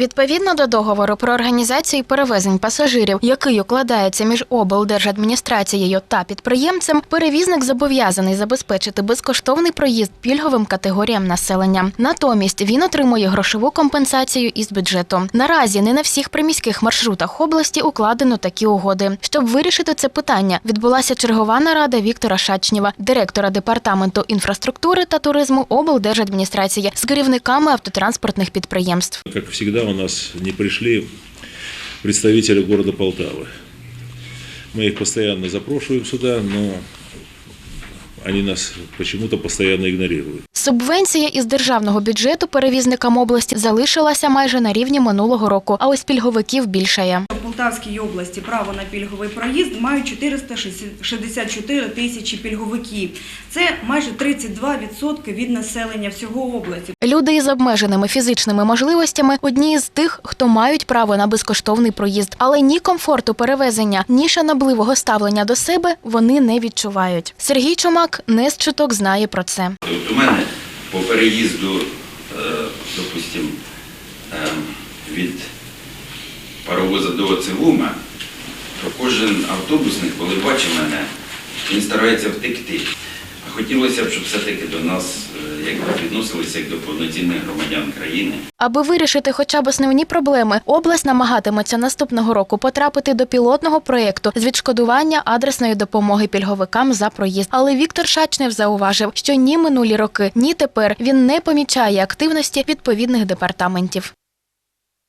Відповідно до договору про організацію перевезень пасажирів, який укладається між облдержадміністрацією та підприємцем, перевізник зобов'язаний забезпечити безкоштовний проїзд пільговим категоріям населення. Натомість він отримує грошову компенсацію із бюджету. Наразі не на всіх приміських маршрутах області укладено такі угоди. Щоб вирішити це питання, відбулася чергова нарада Віктора Шачнєва, директора департаменту інфраструктури та туризму облдержадміністрації з керівниками автотранспортних підприємств. Как всегда, у нас не пришли представители города Полтавы. Мы их постоянно запрошиваем сюда, но они нас почему-то постоянно игнорируют. Субвенція із державного бюджету перевізникам області залишилася майже на рівні минулого року, а ось пільговиків більшає. В Полтавській області право на пільговий проїзд мають 464 тисячі пільговиків. Це майже 32% від населення всього області. Люди із обмеженими фізичними можливостями одні із тих, хто мають право на безкоштовний проїзд, але ні комфорту перевезення, ні шанобливого ставлення до себе вони не відчувають. Сергій Чумак не з чуток знає про це. От у мене по переїзду, е, допустим, е, від паровоза до Оцевума, то кожен автобусник, коли бачить мене, він старається втекти. А хотілося б, щоб все-таки до нас е, якби відносилися як до повноцінних громадян країни. Аби вирішити хоча б основні проблеми, область намагатиметься наступного року потрапити до пілотного проєкту з відшкодування адресної допомоги пільговикам за проїзд. Але Віктор Шачнев зауважив, що ні минулі роки, ні тепер він не помічає активності відповідних департаментів.